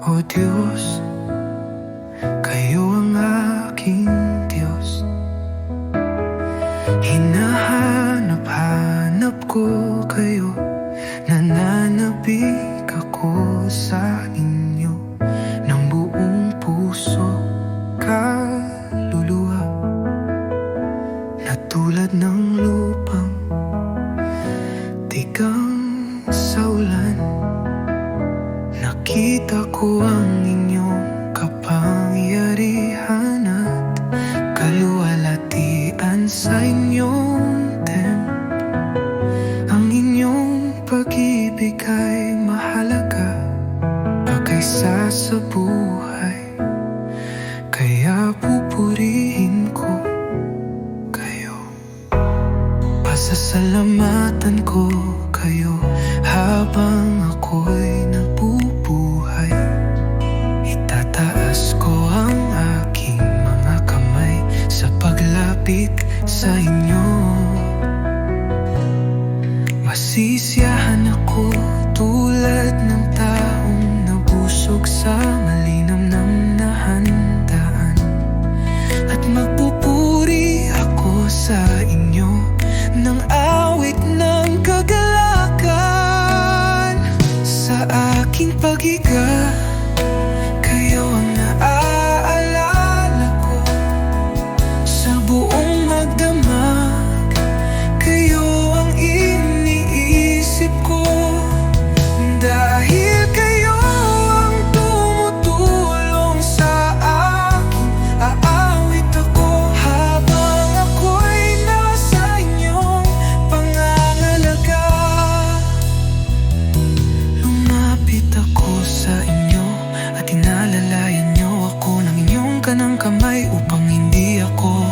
O Diyos Kayo ang aking Diyos. Hinahanap-hanap ko kayo. Nananabik ako sa inyo. Ng buong puso Kaluluwa. Na tulad ng lupang Tigang sa ulan Nakita ko ang inyong kapangyarihan at kaluwalhatian sa inyong temp. Ang inyong pag-ibig ay mahalaga pa kaysa sa buhay. Kaya pupurihin ko kayo. Pasasalamatan ko kayo habang ako'y nabubuhay sa inyo. Masisiyahan ako tulad ng taong nabusog sa malinam ng nahandaan. At magpupuri ako sa inyo ng awit ng kagalakan. Sa aking paghiga kamay upang hindi ako